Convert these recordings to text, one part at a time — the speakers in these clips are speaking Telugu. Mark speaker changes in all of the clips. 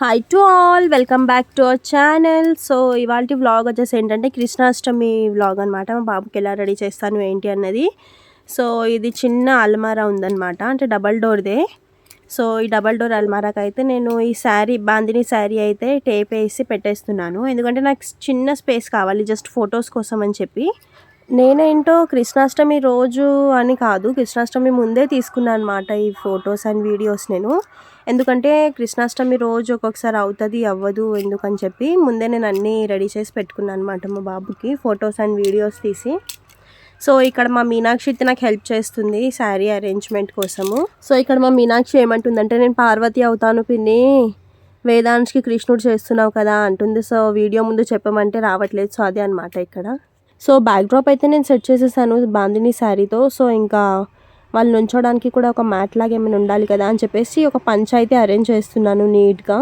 Speaker 1: Hi to all welcome back to our channel so ఇవాళ వ్లాగ్ వచ్చేసి ఏంటంటే కృష్ణాష్టమి వ్లాగ్ అనమాట మా బాబుకి ఎలా రెడీ చేస్తాను ఏంటి అన్నది. సో ఇది చిన్న అల్మారా ఉందన్నమాట. అంటే డబల్ డోర్దే సో ఈ డబల్ డోర్ అల్మారాకి అయితే నేను ఈ శారీ బాందిని శారీ అయితే టేప్ వేసి పెట్టేస్తున్నాను. ఎందుకంటే నాకు చిన్న స్పేస్ కావాలి జస్ట్ ఫొటోస్ కోసం అని చెప్పి. నేనేంటో కృష్ణాష్టమి రోజు అని కాదు కృష్ణాష్టమి ముందే తీసుకున్నాను అనమాట ఈ ఫొటోస్ అండ్ వీడియోస్ నేను. ఎందుకంటే కృష్ణాష్టమి రోజు ఒక్కొక్కసారి అవుతుంది అవ్వదు ఎందుకని చెప్పి ముందే నేను అన్నీ రెడీ చేసి పెట్టుకున్నాను అనమాట మా బాబుకి ఫొటోస్ అండ్ వీడియోస్ తీసి. సో ఇక్కడ మా మీనాక్షి అయితే నాకు హెల్ప్ చేస్తుంది శారీ అరేంజ్మెంట్ కోసము. సో ఇక్కడ మా మీనాక్షి ఏమంటుందంటే నేను పార్వతి అవుతాను పిన్ని. వేదాంశ్కి కృష్ణుడు చేస్తున్నావు కదా అంటుంది. సో వీడియో ముందు చెప్పమంటే రావట్లేదు. సో అదే అనమాట ఇక్కడ. సో బ్యాక్ డ్రాప్ అయితే నేను సెట్ చేసేసాను బాందిని శారీతో. సో ఇంకా వాళ్ళు నుంచోడానికి కూడా ఒక మ్యాట్ లాగా ఏమైనా ఉండాలి కదా అని చెప్పేసి ఒక పంచ్ అయితే అరేంజ్ చేస్తున్నాను నీట్గా.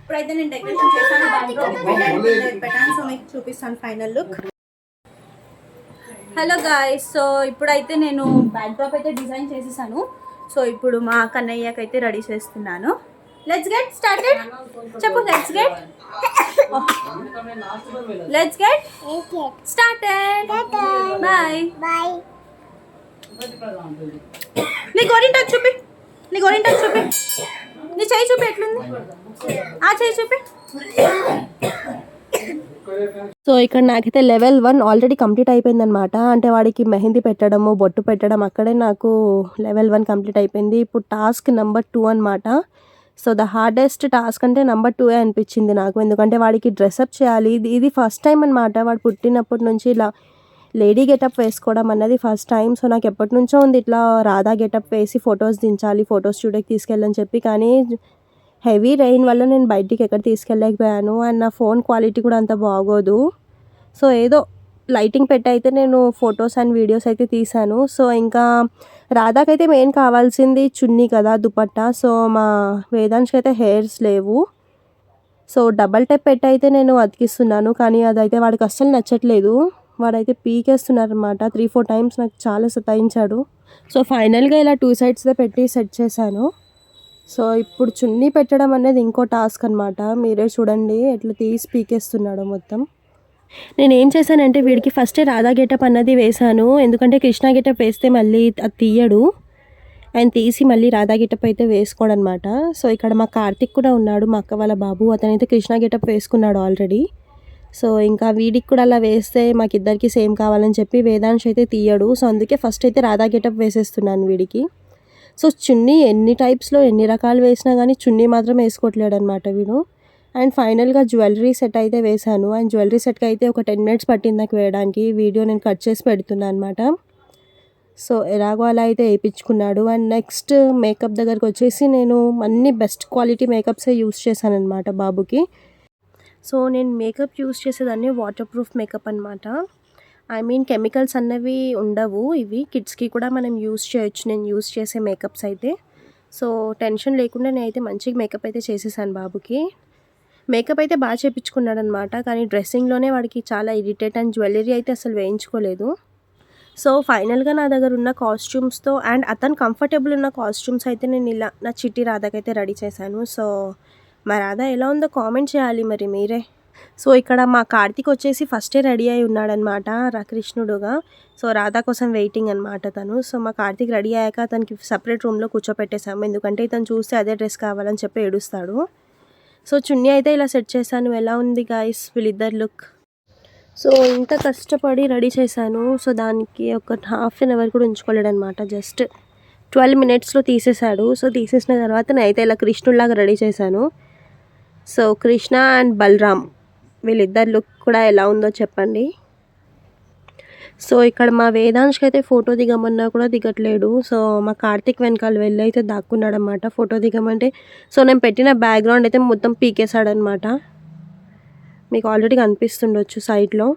Speaker 2: ఇప్పుడైతే నేను డెకరేషన్ చేశాను బ్యాక్డ్రాప్ పెట్టాను సో మీకు చూపిస్తాను final look hello guys so ఇప్పుడైతే నేను బ్యాక్డ్రాప్ అయితే డిజైన్ చేసేసాను. సో ఇప్పుడు మా కన్నయ్యకి అయితే రెడీ చేస్తున్నాను. లెట్స్ గెట్ స్టార్టెడ్ చెప్పు let's get let's get started bye
Speaker 3: Bye.
Speaker 2: నీ గోరింటాకు చూపి. నీ గోరింటాకు చూపి. నీ చేయి చూపి ఎట్లుంది? ఆ చేయి చూపి.
Speaker 1: సో ఇక్కడ నాకైతే లెవెల్ వన్ ఆల్రెడీ కంప్లీట్ అయిపోయిందనమాట అంటే వాడికి మెహందీ పెట్టడము బొట్టు పెట్టడం అక్కడే నాకు లెవెల్ వన్ కంప్లీట్ అయిపోయింది. ఇప్పుడు టాస్క్ నెంబర్ టూ అనమాట సో ద హార్డెస్ట్ టాస్క్ అంటే నెంబర్ టూ అనిపించింది నాకు. ఎందుకంటే వాడికి డ్రెస్అప్ చేయాలి. ఇది ఇది ఫస్ట్ టైం అనమాట వాడు పుట్టినప్పటి నుంచి ఇలా లేడీ గెటప్ వేసుకోవడం అన్నది ఫస్ట్ టైం సో నాకు ఎప్పటి నుంచో ఉంది ఇట్లా రాధా గెటప్ వేసి ఫొటోస్ దించాలి ఫొటోస్ స్టూడియోకి తీసుకెళ్ళని చెప్పి. కానీ హెవీ రెయిన్ వల్ల నేను బయటికి ఎక్కడ తీసుకెళ్ళలేకపోయాను. అండ్ నా ఫోన్ క్వాలిటీ కూడా అంత బాగోదు. సో ఏదో లైటింగ్ పెట్టి అయితే నేను ఫొటోస్ అండ్ వీడియోస్ అయితే తీశాను. సో ఇంకా రాధాకైతే మెయిన్ కావాల్సింది చున్నీ కదా దుపట్టా. సో మా వేదాంశ్కి అయితే హెయిర్స్ లేవు. సో డబల్ టెప్ పెట్టి అయితే నేను అతికిస్తున్నాను. కానీ అదైతే వాడికి అస్సలు నచ్చట్లేదు. వాడైతే పీకేస్తున్నారనమాట త్రీ ఫోర్ టైమ్స్ నాకు చాలా సతాయించాడు. సో ఫైనల్గా ఇలా టూ సైడ్స్ పెట్టి సెట్ చేశాను. సో ఇప్పుడు చున్నీ పెట్టడం అనేది ఇంకో టాస్క్ అనమాట మీరే చూడండి ఎట్లా తీసి పీకేస్తున్నాడు మొత్తం. నేను ఏం చేశానంటే వీడికి ఫస్ట్ రాధా గెటప్ అన్నది వేశాను. ఎందుకంటే కృష్ణ గెటప్ వేస్తే మళ్ళీ అది తీయడు. ఆయన తీసి మళ్ళీ రాధా గెటప్ అయితే వేసుకోడనమాట. సో ఇక్కడ మా కార్తిక్ కూడా ఉన్నాడు మా అక్క వాళ్ళ బాబు. అతనైతే కృష్ణ గెటప్ వేసుకున్నాడు ఆల్రెడీ. సో ఇంకా వీడికి కూడా అలా వేస్తే మాకిద్దరికి సేమ్ కావాలని చెప్పి వేదాంశ్ అయితే తీయడు. సో అందుకే ఫస్ట్ అయితే రాధా గెటప్ వేసేస్తున్నాను వీడికి. సో చున్నీ ఎన్ని టైప్స్లో ఎన్ని రకాలు వేసినా కానీ చున్నీ మాత్రం వేసుకోవట్లేడు అనమాట వీడు. అండ్ ఫైనల్గా జ్యువెలరీ సెట్ అయితే వేశాను. అండ్ జ్యువెలరీ సెట్కి అయితే ఒక టెన్ మినిట్స్ పట్టింది నాకు వేయడానికి. వీడియో నేను కట్ చేసి పెడుతున్నాను అనమాట సో ఎలాగో అలా అయితే వేయించుకున్నాడు. అండ్ నెక్స్ట్ మేకప్ దగ్గరకు వచ్చేసి నేను అన్ని బెస్ట్ క్వాలిటీ మేకప్సే యూస్ చేశాను అనమాట బాబుకి. సో నేను మేకప్ యూస్ చేసేదాన్ని వాటర్ ప్రూఫ్ మేకప్ అనమాట ఐ మీన్ కెమికల్స్ అన్నవి ఉండవు ఇవి. కిడ్స్కి కూడా మనం యూస్ చేయొచ్చు. నేను యూస్ చేసే మేకప్స్ అయితే. సో టెన్షన్ లేకుండా నేనైతే మంచిగా మేకప్ అయితే చేసేసాను బాబుకి. మేకప్ అయితే బాగా చేయించుకున్నాడు అనమాట కానీ డ్రెస్సింగ్లోనే వాడికి చాలా ఇరిటేట్ అండ్ జ్యువెలరీ అయితే అసలు వేయించుకోలేదు. సో ఫైనల్గా నా దగ్గర ఉన్న కాస్ట్యూమ్స్తో అండ్ అతను కంఫర్టబుల్ ఉన్న కాస్ట్యూమ్స్ అయితే నేను ఇలా నా చిట్టి రాధాకైతే రెడీ చేశాను. సో మా రాధా ఎలా ఉందో కామెంట్ చేయాలి మరి మీరే. సో ఇక్కడ మా కార్తీక్ వచ్చేసి ఫస్టే రెడీ అయి ఉన్నాడనమాట కృష్ణుడుగా సో రాధా కోసం వెయిటింగ్ అనమాట తను. సో మా కార్తీక్ రెడీ అయ్యాక అతనికి సపరేట్ రూమ్లో కూర్చోపెట్టేశాము ఎందుకంటే ఇతను చూస్తే అదే డ్రెస్ కావాలని చెప్పి ఏడుస్తాడు. సో చున్నీ అయితే ఇలా సెట్ చేశాను. ఎలా ఉంది గాయస్ వీళ్ళిద్దరు లుక్ సో ఇంత కష్టపడి రెడీ చేశాను. సో దానికి ఒక హాఫ్ అన్ అవర్ కూడా ఉంచుకోలేడు అనమాట జస్ట్ ట్వెల్వ్ మినిట్స్లో తీసేశాడు. సో తీసేసిన తర్వాత నేనైతే ఇలా కృష్ణుడిలాగా రెడీ చేశాను. సో కృష్ణ అండ్ బలరామ్ వీళ్ళిద్దరు లుక్ కూడా ఎలా ఉందో చెప్పండి. సో ఇక్కడ మా వేదాంశ్కి అయితే ఫోటో దిగమన్నా కూడా దిగట్లేడు. సో మా కార్తిక్ వెనకాల వెళ్ళి అయితే దాక్కున్నాడు అనమాట ఫోటో దిగమంటే. సో నేను పెట్టిన బ్యాక్గ్రౌండ్ అయితే మొత్తం పీకేశాడనమాట మీకు ఆల్రెడీ కనిపిస్తుండొచ్చు సైడ్లో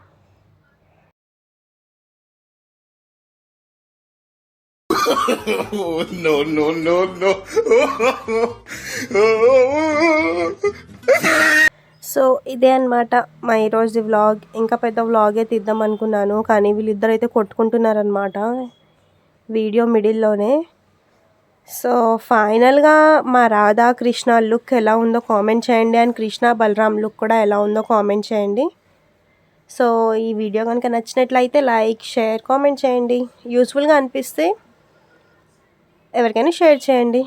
Speaker 4: Oh, no, no, no, no.
Speaker 1: Oh, ఇదే అనమాట మా ఈరోజు వ్లాగ్ ఇంకా పెద్ద వ్లాగే తీద్దాం అనుకున్నాను కానీ వీళ్ళిద్దరు అయితే కొట్టుకుంటున్నారనమాట వీడియో మిడిల్లోనే. సో ఫైనల్గా మా రాధా కృష్ణ లుక్ ఎలా ఉందో కామెంట్ చేయండి అండ్ కృష్ణ బలరాం లుక్ కూడా ఎలా ఉందో కామెంట్ చేయండి. సో ఈ వీడియో కనుక నచ్చినట్లయితే లైక్ షేర్ కామెంట్ చేయండి. యూస్ఫుల్గా అనిపిస్తే ఎవరికైనా షేర్ చేయండి.